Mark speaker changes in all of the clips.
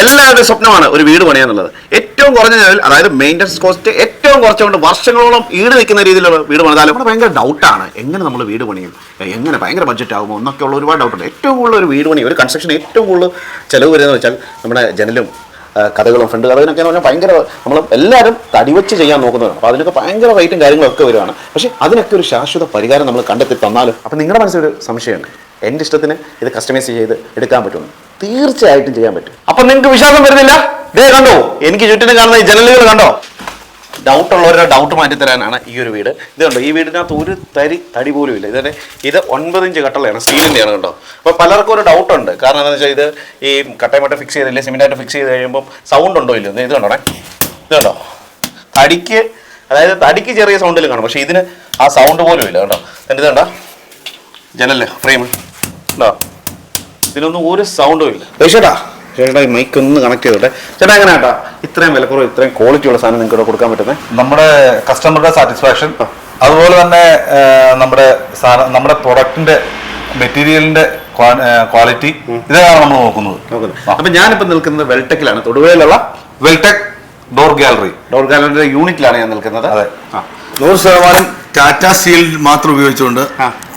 Speaker 1: എല്ലാവരുടെയും സ്വപ്നമാണ് ഒരു വീട് പണിയാന്നുള്ളത് ഏറ്റവും കുറഞ്ഞ നിലയിൽ അതായത് മെയിന്റനൻസ് കോസ്റ്റ് ഏറ്റവും കുറച്ചുകൊണ്ട് വർഷങ്ങളോളം ഈട് നിൽക്കുന്ന രീതിയിലുള്ള വീട് പണിതാലും നമ്മുടെ ഭയങ്കര ഡൗട്ടാണ് എങ്ങനെ നമ്മൾ വീട് പണിയും? എങ്ങനെ ഭയങ്കര ബഡ്ജറ്റ് ആകുമോ? എന്നൊക്കെ ഉള്ള ഒരുപാട് ഡൗട്ടുണ്ട് ഏറ്റവും കൂടുതൽ ഒരു വീട് പണി ഒരു കൺസ്ട്രക്ഷൻ ഏറ്റവും കൂടുതൽ ചിലവ് വരുന്നത് വെച്ചാൽ നമ്മുടെ ജനലും കഥകളും ഫ്രണ്ട് കഥകളൊക്കെ എന്ന് പറഞ്ഞാൽ ഭയങ്കര നമ്മൾ എല്ലാവരും തടിവെച്ച് ചെയ്യാൻ നോക്കുന്നതാണ് അപ്പോൾ അതിനൊക്കെ ഭയങ്കര റേറ്റും കാര്യങ്ങളൊക്കെ വരുവാണ് പക്ഷേ അതിനൊക്കെ ഒരു ശാശ്വത പരിഹാരം നമ്മൾ കണ്ടെത്തി തന്നാലും അപ്പോൾ നിങ്ങളുടെ മനസ്സിലൊരു സംശയമുണ്ട്. എന്റെ ഇഷ്ടത്തിന് ഇത് കസ്റ്റമൈസ് ചെയ്ത് എടുക്കാൻ പറ്റുമെന്ന് തീർച്ചയായിട്ടും ചെയ്യാൻ പറ്റും. അപ്പൊ നിങ്ങൾക്ക് വിശ്വാസം വരുന്നില്ല? ദേ കണ്ടോ എനിക്ക് ചുറ്റിനും കാണുന്ന ഈ ജനലുകൾ കണ്ടോ? ഡൗട്ട് ഉള്ളവരുടെ ഡൗട്ട് മാറ്റി തരാനാണ് ഈ ഒരു വീട്. ഇത് കണ്ടോ ഈ വീടിനകത്ത് ഒരു തരി തടി പോലും ഇല്ല. ഇതിന്റെ ഇത് ഒൻപത് ഇഞ്ച് കട്ടളയാണ് സ്റ്റീലിന്റെയാണ് കണ്ടോ. അപ്പോൾ പലർക്കും ഒരു ഡൗട്ട് ഉണ്ട്. കാരണം എന്താണെന്ന് വെച്ചാൽ ഇത് ഈ കട്ടയുമായിട്ട് ഫിക്സ് ചെയ്തില്ലേ സിമെന്റായിട്ട് ഫിക്സ് ചെയ്ത് കഴിയുമ്പോൾ സൗണ്ട് ഉണ്ടോ ഇല്ല ഇത് കണ്ടോണേ ഇത് കണ്ടോ? തടിക്ക് അതായത് തടിക്ക് ചെറിയ സൗണ്ടിൽ കാണും. പക്ഷേ ഇതിന് ആ സൗണ്ട് പോലും ഇല്ല കേട്ടോ എന്നിട്ട് കണ്ടോ? ജനൽ ഫ്രെയിം ഉണ്ടോ ഇതിനൊന്നും ഒരു സൗണ്ടും ഇല്ല. ചേട്ടാ ചേട്ടാ ഈ മൈക്ക് ഒന്ന് കണക്ട് ചെയ്തോട്ടെ. ചേട്ടാ എങ്ങനെ ചേട്ടാ ഇത്രയും വിലക്കുറവ് ഇത്രയും ക്വാളിറ്റി ഉള്ള സാധനം നിങ്ങൾക്ക് ഇവിടെ കൊടുക്കാൻ പറ്റുന്നത്
Speaker 2: നമ്മുടെ കസ്റ്റമറുടെ സാറ്റിസ്ഫാക്ഷൻ അതുപോലെ തന്നെ നമ്മുടെ സാധനം നമ്മുടെ പ്രൊഡക്റ്റിന്റെ മെറ്റീരിയലിന്റെ ക്വാളിറ്റി ഇതാണ് നമ്മൾ നോക്കുന്നത്.
Speaker 1: അപ്പൊ ഞാനിപ്പോ നിൽക്കുന്നത് വെൽടെക്കിലാണ് തൊടുപുഴയിലുള്ള
Speaker 2: വെൽടെക് ഡോർ ഗാലറി
Speaker 1: ഡോർ ഗാലറിയുടെ യൂണിറ്റിലാണ് ഞാൻ നിൽക്കുന്നത്.
Speaker 2: അതെ.
Speaker 1: ആ.
Speaker 3: നൂറ് ശതമാനം ടാറ്റ സ്റ്റീൽ മാത്രം ഉപയോഗിച്ചുകൊണ്ട്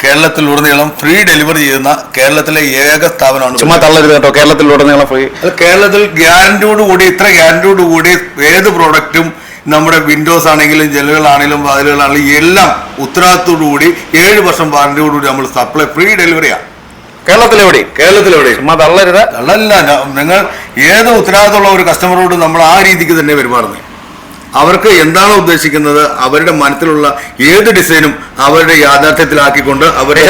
Speaker 1: കേരളത്തിൽ
Speaker 3: ഉടനീളം ഫ്രീ ഡെലിവറി ചെയ്യുന്ന കേരളത്തിലെ ഏക സ്ഥാപനമാണ്
Speaker 1: ചുമ്മാ തള്ളരുത് കേട്ടോ. കേരളത്തിൽ ഉടനീളം
Speaker 3: ഫ്രീ കേരളത്തിൽ ഗ്യാരണ്ടിയോട് കൂടി ഇത്ര ഗ്യാരണ്ടിയോട് കൂടി ഏത് പ്രോഡക്റ്റും നമ്മുടെ വിൻഡോസ് ആണെങ്കിലും ജനലുകളാണെങ്കിലും വാതിലുകളാണെങ്കിലും എല്ലാം ഉത്തരവാദിത്തോടു കൂടി ഏഴ് വർഷം വാറന്റിയോട് കൂടി നമ്മൾ സപ്ലൈ ഫ്രീ ഡെലിവറിയാണ്
Speaker 1: കേരളത്തിലെവിടെ
Speaker 3: കേരളത്തിലെവിടെ
Speaker 1: ചുമ്മാ തള്ളരുത്.
Speaker 3: തള്ളല്ല നിങ്ങൾ ഏത് ഉത്തരവാദിത്തമുള്ള ഒരു കസ്റ്റമറോട് നമ്മൾ ആ രീതിക്ക് തന്നെ പെരുമാറുന്നത്. അവർക്ക് എന്താണോ ഉദ്ദേശിക്കുന്നത്? അവരുടെ മനസ്സിലുള്ള ഏത് ഡിസൈനും അവരുടെ യാഥാർത്ഥ്യത്തിലാക്കിക്കൊണ്ട് അവരെ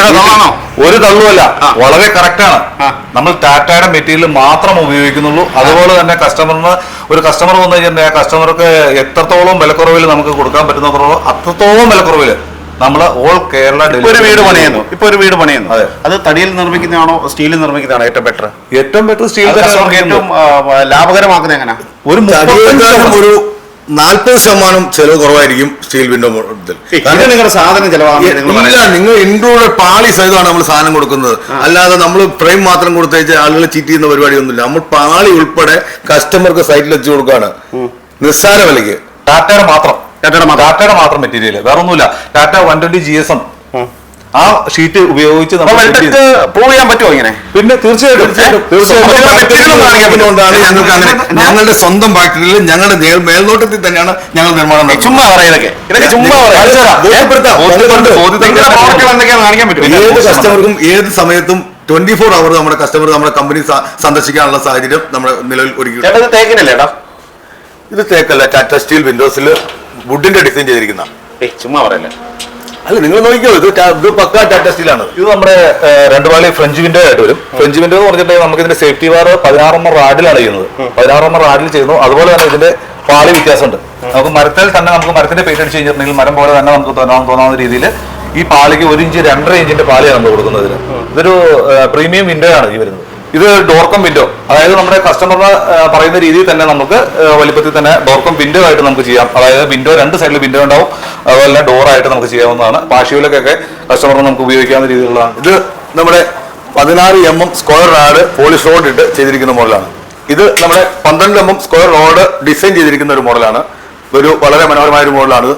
Speaker 2: ഒരു തള്ളുമല്ല വളരെ
Speaker 1: കറക്റ്റാണ്
Speaker 2: നമ്മൾ ടാറ്റയുടെ മെറ്റീരിയൽ മാത്രം ഉപയോഗിക്കുന്നുള്ളൂ. അതുപോലെ തന്നെ കസ്റ്റമറിന് ഒരു കസ്റ്റമർ വന്നു കഴിഞ്ഞാൽ ആ കസ്റ്റമർക്ക് എത്രത്തോളം വിലക്കുറവിൽ നമുക്ക് കൊടുക്കാൻ പറ്റുന്ന അത്രത്തോളം വിലക്കുറവിൽ നമ്മൾ ഓൾ കേരള
Speaker 1: ഒരു വീട് പണിയുന്നു. ഇപ്പൊ ഒരു വീട് പണിയുന്നു.
Speaker 2: അതെ.
Speaker 1: അത് തടിയിൽ നിർമ്മിക്കുന്നതാണോ സ്റ്റീലിൽ നിർമ്മിക്കുന്നതാണോ ഏറ്റവും ബെറ്റർ
Speaker 2: ഏറ്റവും ബെറ്റർ സ്റ്റീൽ
Speaker 1: ഏറ്റവും ലാഭകരമാക്കുന്നത് എങ്ങനെ?
Speaker 2: ഒരു
Speaker 3: നാൽപ്പത് ശതമാനം ചെലവ് കുറവായിരിക്കും സ്റ്റീൽ വിൻഡോ മോഡൽ
Speaker 1: നിങ്ങളുടെ സാധനം
Speaker 3: ഇല്ല നിങ്ങൾ ഇൻക്ലൂഡ് പാളി സഹിതമാണ് നമ്മൾ സാധനം കൊടുക്കുന്നത്. അല്ലാതെ നമ്മൾ ഫ്രെയിം മാത്രം കൊടുത്തേച്ച് ആളുകൾ ചീറ്റ് ചെയ്യുന്ന പരിപാടിയൊന്നുമില്ല. നമ്മൾ പാളി ഉൾപ്പെടെ കസ്റ്റമർക്ക് സൈറ്റിൽ എത്തിച്ചു കൊടുക്കുകയാണ്. നിസ്സാര വിലയ്ക്ക്.
Speaker 2: ടാറ്റയുടെ മാത്രം.
Speaker 1: ടാറ്റയുടെ മാത്രം.
Speaker 2: മെറ്റീരിയൽ വേറെ ഒന്നുമില്ല Tata one twenty G S M ആ ഷീറ്റ് ഉപയോഗിച്ച്
Speaker 1: വെൽടെക് പ്രൂവ് ചെയ്യാൻ പറ്റുമോ ഇങ്ങനെ?
Speaker 2: പിന്നെ തീർച്ചയായിട്ടും. തീർച്ചയായിട്ടും.
Speaker 3: ഞങ്ങൾക്ക് അങ്ങനെ ഞങ്ങളുടെ സ്വന്തം ഫാക്ടറിയിൽ ഞങ്ങളുടെ മേൽനോട്ടത്തിൽ തന്നെയാണ് ഞങ്ങൾ നിർമ്മാണം
Speaker 1: ചുമ്മാ പറയാം ഇതൊക്കെ. ചുമ്മാ
Speaker 3: ഏത് കസ്റ്റമർക്കും ഏത് സമയത്തും ട്വന്റി ഫോർ അവർ നമ്മുടെ കസ്റ്റമർ നമ്മുടെ കമ്പനി സന്ദർശിക്കാനുള്ള സാഹചര്യം നമ്മുടെ നിലവിൽ ഒരുക്കി
Speaker 1: തേക്കിനല്ലേ
Speaker 3: ഇത് തേക്കല്ല. ടാറ്റ സ്റ്റീൽ വിൻഡോസിൽ വുഡിന്റെ ഡിസൈൻ ചെയ്തിരിക്കുന്ന.
Speaker 1: ചുമ്മാ പറയല്ലേ?
Speaker 3: അല്ല നിങ്ങൾ നോക്കിക്കോ ഇത് ഇത് പക്ക ടാറ്റ സ്റ്റീലാണ്
Speaker 2: ഇത് നമ്മുടെ രണ്ട് പാളി ഫ്രഞ്ച് വിൻഡോ ആയിട്ട് വരും ഫ്രഞ്ച് വിൻഡോ എന്ന് പറഞ്ഞിട്ടുണ്ടെങ്കിൽ നമുക്ക് ഇതിന്റെ സേഫ്റ്റി വാർ പതിനാറമ്മ റാഡിലാണ് ചെയ്യുന്നത്. പതിനാറമ്മ റാഡിൽ ചെയ്യുന്നു. അതുപോലെ തന്നെ ഇതിന്റെ പാളി വ്യത്യാസമുണ്ട്. നമുക്ക് മരത്തിൽ തന്നെ നമുക്ക് മരത്തിന്റെ പെയിന്റ് അടിച്ച് കഴിഞ്ഞിട്ടുണ്ടെങ്കിൽ മരം പോലെ തന്നെ നമുക്ക് തോന്നാൻ തോന്നാവുന്ന രീതിയിൽ ഈ പാളിക്ക് ഒരു ഇഞ്ച് രണ്ടര ഇഞ്ചിന്റെ പാളിയാണ് നമ്മൾ കൊടുക്കുന്നത് ഇതിന്. ഇതൊരു പ്രീമിയം വിൻഡോ ആണ് ഈ വരുന്നത്. ഇത് ഡോർക്കം വിൻഡോ അതായത് നമ്മുടെ കസ്റ്റമർ പറയുന്ന രീതിയിൽ തന്നെ നമുക്ക് വലിപ്പത്തിൽ തന്നെ ഡോർക്കം വിൻഡോ ആയിട്ട് നമുക്ക് ചെയ്യാം. അതായത് വിൻഡോ രണ്ട് സൈഡിൽ വിൻഡോ ഉണ്ടാവും. അതുപോലെ ഡോർ ആയിട്ട് നമുക്ക് ചെയ്യാവുന്നതാണ്. പാഷിയിലൊക്കെ കസ്റ്റമറിന് നമുക്ക് ഉപയോഗിക്കാവുന്ന രീതിയിലുള്ളതാണ്.
Speaker 3: ഇത് നമ്മുടെ പതിനാറ് M M square rod polish rod ഇട്ട് ചെയ്തിരിക്കുന്ന മോഡലാണ്. ഇത് നമ്മുടെ പന്ത്രണ്ട് M M square rod design ചെയ്തിരിക്കുന്ന ഒരു മോഡലാണ്. ഒരു വളരെ മനോഹരമായ ഒരു മോഡലാണ്.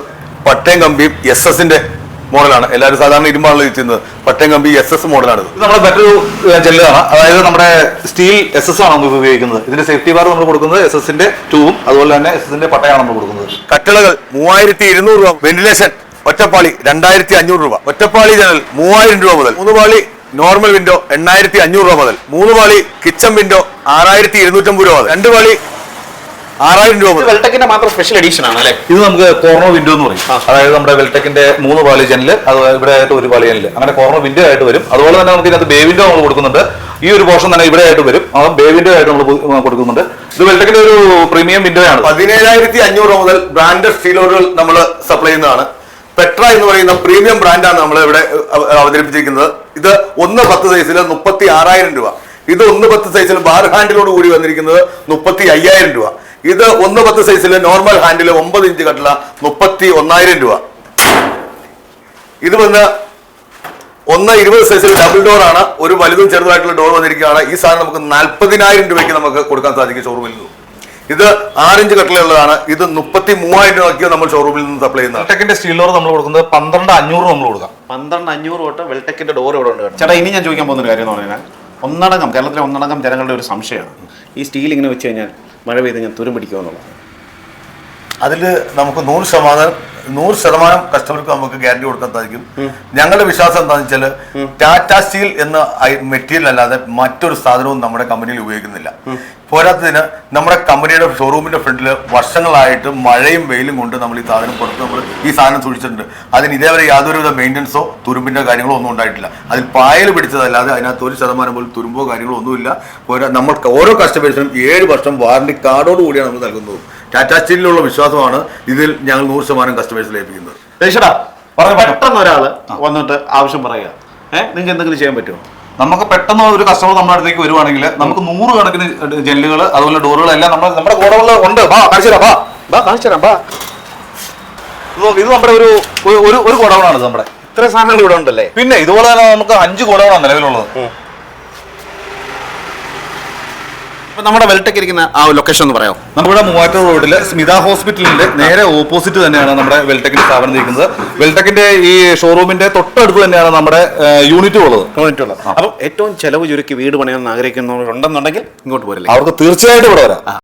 Speaker 3: പട്ടയം കമ്പിയും എസ് എസിന്റെ മോഡലാണ്. എല്ലാവരും സാധാരണ ഇരുമ്പാണല്ലോ ചെയ്യുന്നത്. പട്ടയം കമ്പി എസ് എസ് മോഡലാണ് ഇത്.
Speaker 2: നമ്മുടെ മറ്റൊരു ജെല്ലാണ് അതായത് നമ്മുടെ സ്റ്റീൽ എസ് എസ് ആണ് നമ്മൾ ഉപയോഗിക്കുന്നത്. ഇതിന്റെ സേഫ്റ്റി ബാർ നമ്മൾ കൊടുക്കുന്നത് എസ് എസിന്റെ ടൂവും അതുപോലെ തന്നെ എസ് എസിന്റെ പട്ടയാണ് നമ്മൾ കൊടുക്കുന്നത്.
Speaker 3: കട്ടളകൾ മൂവായിരത്തി ഇരുന്നൂറ് രൂപ. വെന്റിലേഷൻ ഒറ്റപ്പാളി രണ്ടായിരത്തി അഞ്ഞൂറ് രൂപ. ഒറ്റപ്പാളി ജനൽ മൂവായിരം രൂപ മുതൽ. മൂന്ന് പാളി നോർമൽ വിൻഡോ എണ്ണായിരത്തി അഞ്ഞൂറ് രൂപ മുതൽ. മൂന്ന് പാളി കിച്ചൺ വിൻഡോ ആറായിരത്തി ഇരുന്നൂറ്റമ്പത് രൂപ മുതൽ. രണ്ട് പാളി ആറായിരം രൂപ
Speaker 1: വെൽടെക്കിന്റെ മാത്രം സ്പെഷ്യൽ എഡീഷൻ ആണ് അല്ലേ?
Speaker 2: ഇത് നമുക്ക് കോർണർ വിൻഡോ എന്ന് പറയും. അതായത് നമ്മുടെ വെൽടെക്കിന്റെ മൂന്ന് പാളി ജനൽ അത് ഇവിടെ ആയിട്ട് ഒരു പാളി ജനൽ. അങ്ങനെ കോർണർ വിൻഡോ ആയിട്ട് വരും. അതുപോലെ തന്നെ നമുക്ക് ഇതിനകത്ത് ബേ വിൻഡോ നമ്മൾ കൊടുക്കുന്നുണ്ട്. ഈ ഒരു പോർഷൻ തന്നെ ഇവിടെ ആയിട്ട് വരും. അതും ബേ വിൻഡോ ആയിട്ട് നമ്മൾ കൊടുക്കുന്നുണ്ട്. ഇത് വെൽടെക്കിന്റെ ഒരു പ്രീമിയം വിൻഡോ ആണ്.
Speaker 3: പതിനേഴായിരത്തി അഞ്ഞൂറ് രൂപ മുതൽ ബ്രാൻഡഡ് സ്റ്റീലോറുകൾ നമ്മൾ സപ്ലൈ ചെയ്യുന്നതാണ്. പെട്ര എന്ന് പറയുന്ന പ്രീമിയം ബ്രാൻഡാണ് നമ്മൾ ഇവിടെ അവ- അവതരിപ്പിച്ചിരിക്കുന്നത്. ഇത് ഒന്ന് പത്ത് സൈസിൽ മുപ്പത്തി ആറായിരം രൂപ. ഇത് ഒന്ന് പത്ത് സൈസിൽ ബാർ ഹാൻഡിലോട് കൂടി വന്നിരിക്കുന്നത് മുപ്പത്തി അയ്യായിരം രൂപ. ഇത് ഒന്ന് പത്ത് സൈസിൽ നോർമൽ ഹാൻഡിൽ ഒമ്പത് ഇഞ്ച് കട്ടില മുപ്പത്തി ഒന്നായിരം രൂപ. ഇത് വന്ന് ഒന്ന് ഇരുപത് സൈസിൽ ഡബിൾ ഡോർ ആണ്. ഒരു വലുതും ചെറുതായിട്ടുള്ള ഡോർ വന്നിരിക്കുകയാണ്. ഈ സാധനം നമുക്ക് നാൽപ്പതിനായിരം രൂപയ്ക്ക് നമുക്ക് കൊടുക്കാൻ സാധിക്കും ഷോറൂമിൽ നിന്ന്. ഇത് ആറിഞ്ച് കട്ടിലുള്ളതാണ്. ഇത് മുപ്പത്തി മൂവായിരം രൂപയ്ക്ക് നമ്മൾ ഷോറൂമിൽ നിന്ന് സപ്ലൈ ചെയ്യുന്നത്
Speaker 2: ടെക്കിന്റെ സ്റ്റീൽ ഡോർ നമ്മൾ കൊടുക്കുന്നത് പന്ത്രണ്ട് അഞ്ഞൂറ് നമ്മൾ കൊടുക്കാം.
Speaker 1: പന്ത്രണ്ട് അഞ്ഞൂറ് തൊട്ട് വെൽടെക്കിന്റെ ഡോർ ഇവിടെ ഉണ്ട്. ചേട്ടാ ഇനി ഞാൻ ചോദിക്കാൻ പോകുന്ന ഒരു കാര്യം എന്ന് പറഞ്ഞാൽ ഒന്നടങ്കം കേരളത്തിലെ ഒന്നടങ്കം ജനങ്ങളുടെ ഒരു സംശയമാണ്. ഈ സ്റ്റീൽ ഇങ്ങനെ വെച്ച് കഴിഞ്ഞാൽ മഴ പെയ്ത് ഞാൻ തുരും പിടിക്കുമോ
Speaker 3: അതിൽ നമുക്ക് നൂറ് ശതമാനം നൂറ് ശതമാനം കസ്റ്റമർക്ക് നമുക്ക് ഗ്യാരണ്ടി കൊടുക്കാൻ സാധിക്കും. ഞങ്ങളുടെ വിശ്വാസം എന്താണെന്ന് വെച്ചാൽ ടാറ്റ സ്റ്റീൽ എന്ന മെറ്റീരിയൽ അല്ലാതെ മറ്റൊരു സാധനവും നമ്മുടെ കമ്പനിയിൽ ഉപയോഗിക്കുന്നില്ല. പോരാത്തതിന് നമ്മുടെ കമ്പനിയുടെ ഷോറൂമിന്റെ ഫ്രണ്ടിൽ വർഷങ്ങളായിട്ട് മഴയും വെയിലും കൊണ്ട് നമ്മൾ ഈ സാധനം പുറത്ത് നമ്മൾ ഈ സാധനം സൂക്ഷിച്ചിട്ടുണ്ട്. അതിന് ഇതേവരെ യാതൊരുവിധ മെയിന്റനൻസോ തുരുമ്പിന്റെ കാര്യങ്ങളോ ഒന്നും ഉണ്ടായിട്ടില്ല. അതിൽ പായൽ പിടിച്ചതല്ലാതെ അതിനകത്ത് ഒരു ശതമാനം പോലും തുരുമ്പോ കാര്യങ്ങളോ ഒന്നുമില്ല. പോരാ നമ്മൾ ഓരോ കസ്റ്റമേഴ്സിനും ഏഴ് വർഷം വാറണ്ടി കാർഡോട് കൂടിയാണ് നമ്മൾ നൽകുന്നത്. ടാറ്റ സ്റ്റീലിലുള്ള വിശ്വാസമാണ് ഇതിൽ ഞങ്ങൾ നൂറ് ശതമാനം കസ്റ്റമേഴ്സ് ലഭിക്കുന്നത്
Speaker 2: രക്ഷടാ.
Speaker 1: പെട്ടെന്ന് ഒരാൾ വന്നിട്ട് ആവശ്യം പറയുക. ഏഹ് നിങ്ങൾക്ക് എന്തെങ്കിലും ചെയ്യാൻ പറ്റുമോ?
Speaker 2: നമുക്ക് പെട്ടെന്ന് ഒരു കസ്റ്റമർ നമ്മുടെ അടുത്തേക്ക് വരുവാണെങ്കിൽ നമുക്ക് നൂറ് കണക്കിന് ജെല്ലുകൾ അതുപോലെ ഡോറുകൾ എല്ലാം നമ്മുടെ നമ്മുടെ ഗോഡൗണിൽ ഉണ്ട്. വാ കാണിച്ചു തരാം വാ.
Speaker 1: ബാ കാണിച്ചു തരാം ബാ
Speaker 2: ഇത് നോക്ക്, ഇത് നമ്മുടെ ഒരു ഒരു- ഒരു ഒരു ഗോഡൗണാണ് നമ്മുടെ.
Speaker 1: ഇത്ര സാധനങ്ങൾ ഇവിടെ ഉണ്ടല്ലേ?
Speaker 2: പിന്നെ ഇതുപോലെ തന്നെ നമുക്ക് അഞ്ച് ഗോഡൗണാണ് നിലവിലുള്ളത്
Speaker 1: ഇപ്പൊ നമ്മുടെ വെൽട്ടക്ക് ഇരിക്കുന്ന ആ ലൊക്കേഷൻ ഒന്ന് പറയാം
Speaker 2: നമ്മുടെ മൂവാറ്റൂർ റോഡിൽ സ്മിത ഹോസ്പിറ്റലിന്റെ നേരെ ഓപ്പോസിറ്റ് തന്നെയാണ് നമ്മുടെ വെൽടെക്കിന്റെ സ്ഥാപനം ഇരിക്കുന്നത് വെൽടെക്കിന്റെ ഈ ഷോറൂമിന്റെ തൊട്ടടുത്ത് തന്നെയാണ് നമ്മുടെ യൂണിറ്റ് ഉള്ളത്. യൂണിറ്റ് ഉള്ളത്.
Speaker 1: അപ്പം ഏറ്റവും ചെലവ് ചുരുക്കി വീട് പണിയാൻ ആഗ്രഹിക്കുന്നവരുണ്ടെന്നുണ്ടെങ്കിൽ ഇങ്ങോട്ട് പോരല്ലേ?
Speaker 2: അവർക്ക് തീർച്ചയായിട്ടും ഇവിടെ വരാം.